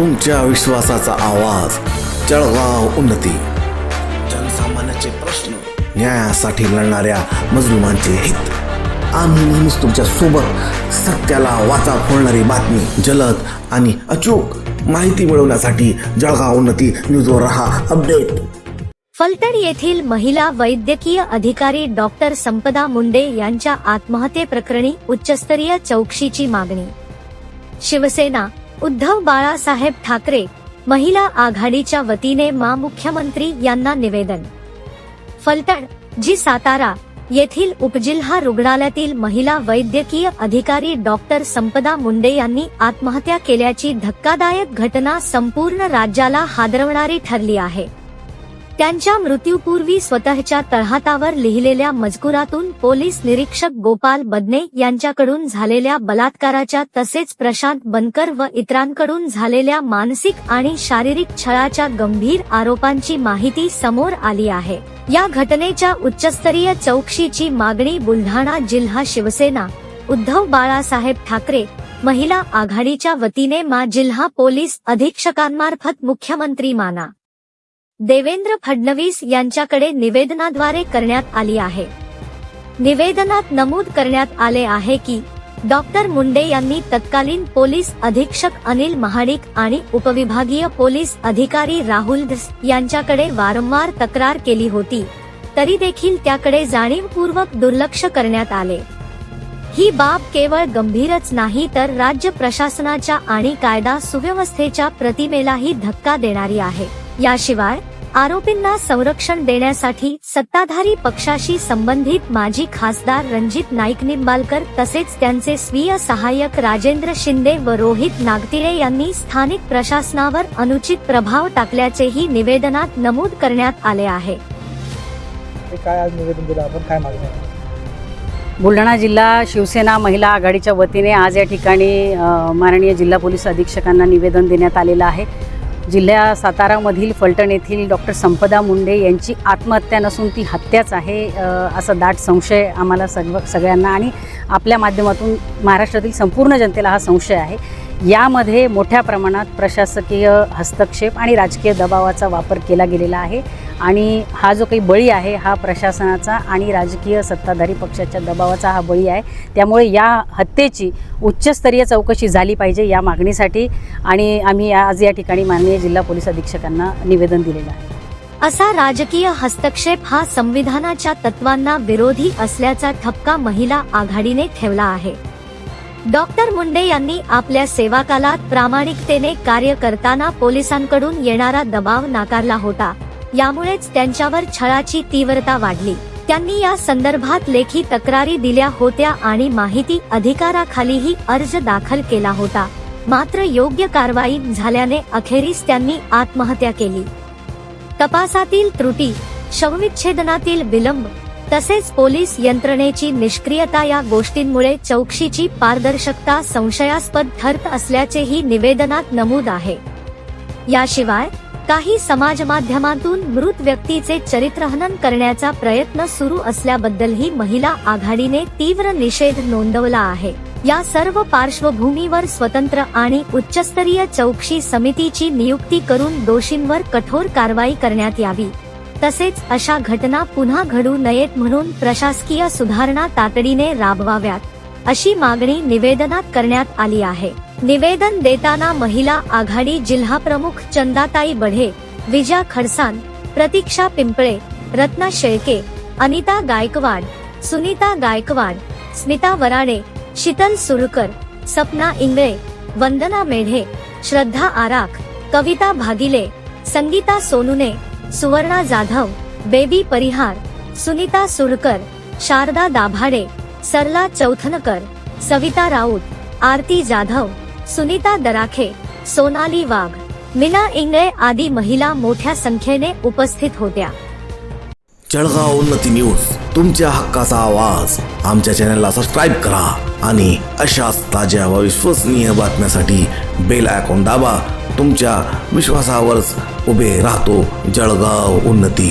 तुमच्या विश्वासाचा आवाज जळगाव उन्नती. जनसामान्याचे प्रश्न न्यायासाठी लढणाऱ्या मजलुमांचे हित. आम्ही नेहमीच तुमच्यासोबत सत्याला वाचा फोडणारी बातमी जलद आणि अचूक माहिती मिळवण्यासाठी जळगाव उन्नती न्यूजवर रहा अपडेट. फलटण येथील महिला वैद्यकीय अधिकारी डॉक्टर संपदा मुंडे यांच्या आत्महत्येप्रकरणी उच्चस्तरीय चौकशीची मागणी. शिवसेना उद्धव बाळासाहेब ठाकरे महिला आघाडीच्या वतीने मा मुख्यमंत्री यांना निवेदन. फलटण जी सातारा येथील उपजिल्हा रुग्णालयातील महिला वैद्यकीय अधिकारी डॉक्टर संपदा मुंडे यांनी आत्महत्या केल्याची धक्कादायक घटना संपूर्ण राज्याला हादरवणारी ठरली आहे. त्यांच्या मृत्यूपूर्वी स्वतःच्या तळहातावर लिहिलेल्या मजकुरातून पोलीस निरीक्षक गोपाल बदने यांच्याकडून झालेल्या बलात्काराच्या तसेच प्रशांत बनकर व इतरांकडून झालेल्या मानसिक आणि शारीरिक छळाच्या गंभीर आरोपांची माहिती समोर आली आहे. या घटनेच्या उच्चस्तरीय चौकशीची मागणी बुलढाणा जिल्हा शिवसेना उद्धव बाळासाहेब ठाकरे महिला आघाडीच्या वतीने मा जिल्हा पोलीस अधीक्षकांमार्फत मुख्यमंत्री माना. देवेंद्र फडणवीस यांच्याकडे निवेदनाद्वारे करण्यात आली आहे. निवेदनात नमूद करण्यात आले आहे की डॉक्टर मुंडे यांनी तत्कालीन पोलीस अधीक्षक अनिल महाडिक आणि उपविभागीय पोलीस अधिकारी राहुल यांच्याकडे वारंवार तक्रार केली होती तरी देखील त्याकडे जाणीवपूर्वक दुर्लक्ष करण्यात आले. ही बाब केवळ गंभीरच नाही तर राज्य प्रशासनाच्या आणि कायदा सुव्यवस्थेच्या प्रतिमेलाही धक्का देणारी आहे. याशिवाय आरोपींना संरक्षण देण्यासाठी सत्ताधारी पक्षाशी संबंधित माजी खासदार रणजित नाईक निंबालकर तसेच त्यांचे स्वीय सहाय्यक राजेंद्र शिंदे व रोहित नागतिळे यांनी स्थानिक प्रशासनावर अनुचित प्रभाव टाकल्याचेही निवेदनात नमूद करण्यात आले आहे. हे काय आज निवेदन दिलं? आपण काय मागणी आहे? बुलढाणा जिल्हा शिवसेना महिला आघाडीच्या वतीने आज या ठिकाणी माननीय जिल्हा पोलीस अधीक्षकांना निवेदन देण्यात आलेलं आहे. जिल्ह्या सातारामधील फलटण येथील डॉक्टर संपदा मुंडे यांची आत्महत्या नसून ती हत्याच आहे असा दाट संशय आम्हाला सग सगळ्यांना आणि आपल्या माध्यमातून महाराष्ट्रातील संपूर्ण जनतेला हा संशय आहे. यामध्ये मोठ्या प्रमाणात प्रशासकीय हस्तक्षेप आणि राजकीय दबावाचा वापर केला गेलेला आहे. आणि हा जो काही बळी आहे हा प्रशासनाचा आणि राजकीय सत्ताधारी पक्षाच्या दबावाचा हा बळी आहे. त्यामुळे या हत्येची उच्चस्तरीय चौकशी झाली पाहिजे या मागणीसाठी आणि आम्ही आज या ठिकाणी माननीय जिल्हा पोलीस अधीक्षकांना निवेदन दिलेलं आहे. असा राजकीय हस्तक्षेप हा संविधानाच्या तत्वांना विरोधी असल्याचा ठपका महिला आघाडीने ठेवला आहे. डॉक्टर मुंडे यांनी आपल्या सेवाकालात प्रामाणिकतेने कार्य करताना पोलिसांकडून येणारा दबाव नाकारला होता. यामुळेच त्यांच्यावर छळाची तीव्रता वाढली. त्यांनी या संदर्भात लेखी तक्रारी दिल्या होत्या आणि माहिती अधिकाराखालीही अर्ज दाखल केला होता. मात्र योग्य कारवाई झाल्याने अखेरीस त्यांनी आत्महत्या केली. तपासातील त्रुटी शवविच्छेदनातील विलंब तसेच पोलीस यंत्रणेची निष्क्रियता या गोष्टींमुळे चौकशीची पारदर्शकता संशयास्पद ठरत असल्याचेही निवेदनात नमूद आहे. याशिवाय काही समाज माध्यमातून मृत व्यक्तीचे चरित्रहनन करण्याचा प्रयत्न सुरू असल्याबद्दलही महिला आघाडीने तीव्र निषेध नोंदवला आहे. या सर्व पार्श्वभूमीवर स्वतंत्र आणि उच्चस्तरीय चौकशी समितीची नियुक्ती करून दोषींवर कठोर कारवाई करण्यात यावी. तसेच अशा घटना पुन्हा घडू नयेत म्हणून प्रशासकीय सुधारणा तातडीने राबवाव्यात अशी मागणी निवेदनात करण्यात आली आहे. निवेदन देताना महिला आघाडी जिल्हा प्रमुख चंदाताई बढे विजया खडसान प्रतीक्षा पिंपळे रत्ना शेळके अनिता गायकवाड सुनीता गायकवाड स्मिता वराडे शीतल सुरकर सपना इंगळे वंदना मेढे श्रद्धा आराख कविता भागिले संगीता सोनुने सुवर्णा जाधव बेबी परिहार सुनीता सुरकर शारदा दाभाडे सरला चौथनकर सविता राऊत आरती जाधव सुनीता दराखे सोनाली वाघ मीना इंगळे आदी महिला मोठ्या संख्येने उपस्थित होत्या. जळगाव उन्नती न्यूज तुमच्या हक्काचा आवाज. आमच्या चॅनलला सबस्क्राईब करा आणि अशाच ताज्या व विश्वसनीय बातम्यासाठी बेल आयकॉन दाबा. तुमच्या विश्वासावरच उभे राहतो जळगाव उन्नती।